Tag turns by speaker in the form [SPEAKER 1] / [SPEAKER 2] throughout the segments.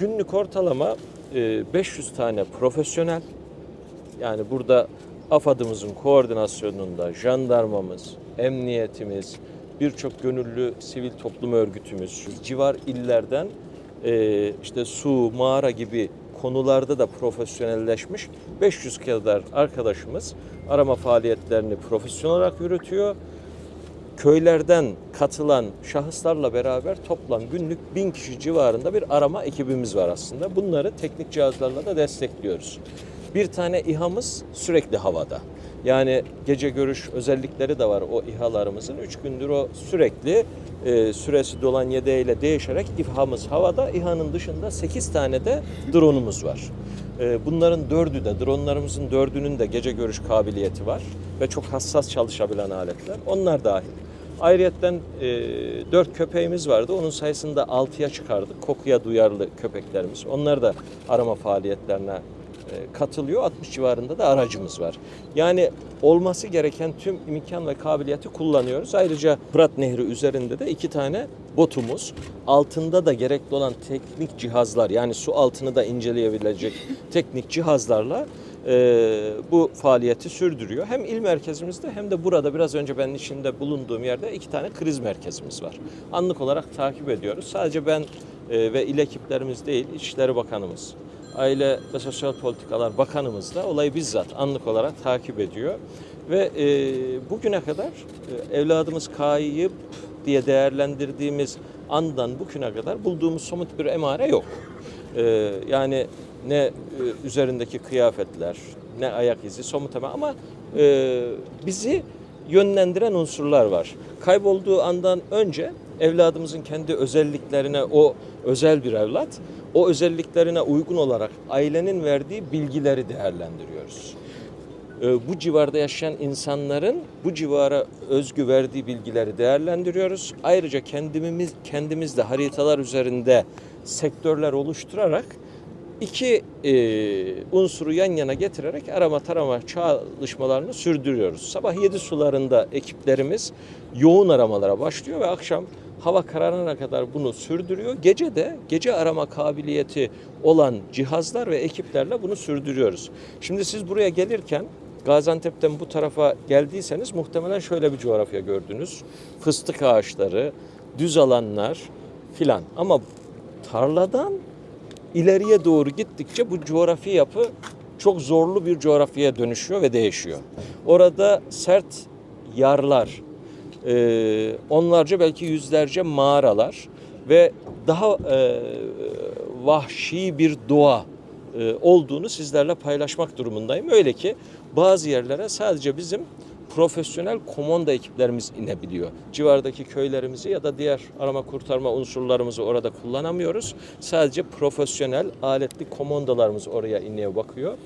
[SPEAKER 1] Günlük ortalama e, 500 tane profesyonel. Yani burada AFAD'ımızın koordinasyonunda jandarmamız, emniyetimiz, birçok gönüllü sivil toplum örgütümüz, civar illerden e, işte su, mağara gibi konularda da profesyonelleşmiş 500 kadar arkadaşımız arama faaliyetlerini profesyonel olarak yürütüyor köylerden katılan şahıslarla beraber toplam günlük bin kişi civarında bir arama ekibimiz var aslında. Bunları teknik cihazlarla da destekliyoruz. Bir tane İHA'mız sürekli havada. Yani gece görüş özellikleri de var o İHA'larımızın. Üç gündür o sürekli e, süresi dolan yedeğiyle değişerek İHA'mız havada. İHA'nın dışında 8 tane de drone'umuz var. E, bunların dördü de, dronlarımızın dördünün de gece görüş kabiliyeti var. Ve çok hassas çalışabilen aletler. Onlar dahil. Ayrıyeten e, 4 köpeğimiz vardı. Onun sayısını da 6'ya çıkardık. Kokuya duyarlı köpeklerimiz. Onlar da arama faaliyetlerine e, katılıyor. 60 civarında da aracımız var. Yani olması gereken tüm imkan ve kabiliyeti kullanıyoruz. Ayrıca Fırat Nehri üzerinde de iki tane botumuz. Altında da gerekli olan teknik cihazlar yani su altını da inceleyebilecek teknik cihazlarla e, bu faaliyeti sürdürüyor. Hem il merkezimizde hem de burada biraz önce benim içinde bulunduğum yerde iki tane kriz merkezimiz var. Anlık olarak takip ediyoruz. Sadece ben e, ve il ekiplerimiz değil, İçişleri Bakanımız, Aile ve Sosyal Politikalar Bakanımız da olayı bizzat anlık olarak takip ediyor. Ve e, bugüne kadar e, evladımız kayıp diye değerlendirdiğimiz andan bugüne kadar bulduğumuz somut bir emare yok. E, yani ne e, üzerindeki kıyafetler, ne ayak izi somut emare ama e, bizi yönlendiren unsurlar var. Kaybolduğu andan önce evladımızın kendi özelliklerine o özel bir evlat, o özelliklerine uygun olarak ailenin verdiği bilgileri değerlendiriyoruz. Ee, Bu civarda yaşayan insanların bu civara özgü verdiği bilgileri değerlendiriyoruz. Ayrıca kendimiz kendimiz de haritalar üzerinde sektörler oluşturarak iki e, unsuru yan yana getirerek arama tarama çalışmalarını sürdürüyoruz. Sabah 7 sularında ekiplerimiz yoğun aramalara başlıyor ve akşam hava kararana kadar bunu sürdürüyor. Gece de gece arama kabiliyeti olan cihazlar ve ekiplerle bunu sürdürüyoruz. Şimdi siz buraya gelirken Gaziantep'ten bu tarafa geldiyseniz muhtemelen şöyle bir coğrafya gördünüz. Fıstık ağaçları, düz alanlar filan. Ama tarladan ileriye doğru gittikçe bu coğrafi yapı çok zorlu bir coğrafyaya dönüşüyor ve değişiyor. Orada sert yarlar, e, onlarca belki yüzlerce mağaralar ve daha e, vahşi bir doğa e, olduğunu sizlerle paylaşmak durumundayım. Öyle ki bazı yerlere sadece bizim profesyonel komanda ekiplerimiz inebiliyor. Civardaki köylerimizi ya da diğer arama kurtarma unsurlarımızı orada kullanamıyoruz. Sadece profesyonel aletli komandolarımız oraya inmeye bakıyor.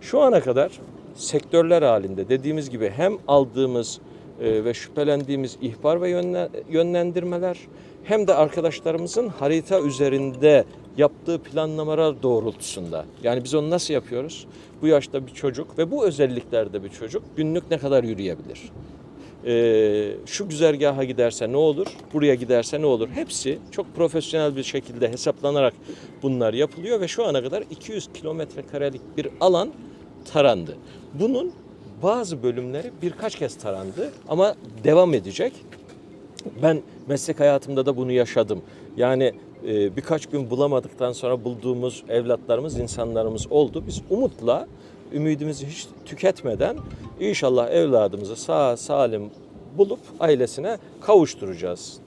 [SPEAKER 1] Şu ana kadar sektörler halinde dediğimiz gibi hem aldığımız ve şüphelendiğimiz ihbar ve yönle- yönlendirmeler hem de arkadaşlarımızın harita üzerinde yaptığı planlamalar doğrultusunda. Yani biz onu nasıl yapıyoruz? Bu yaşta bir çocuk ve bu özelliklerde bir çocuk günlük ne kadar yürüyebilir? Ee, şu güzergaha giderse ne olur, buraya giderse ne olur? Hepsi çok profesyonel bir şekilde hesaplanarak bunlar yapılıyor ve şu ana kadar 200 kilometre karelik bir alan tarandı. Bunun bazı bölümleri birkaç kez tarandı ama devam edecek. Ben meslek hayatımda da bunu yaşadım. Yani e, birkaç gün bulamadıktan sonra bulduğumuz evlatlarımız, insanlarımız oldu. Biz umutla, ümidimizi hiç tüketmeden inşallah evladımızı sağ salim bulup ailesine kavuşturacağız.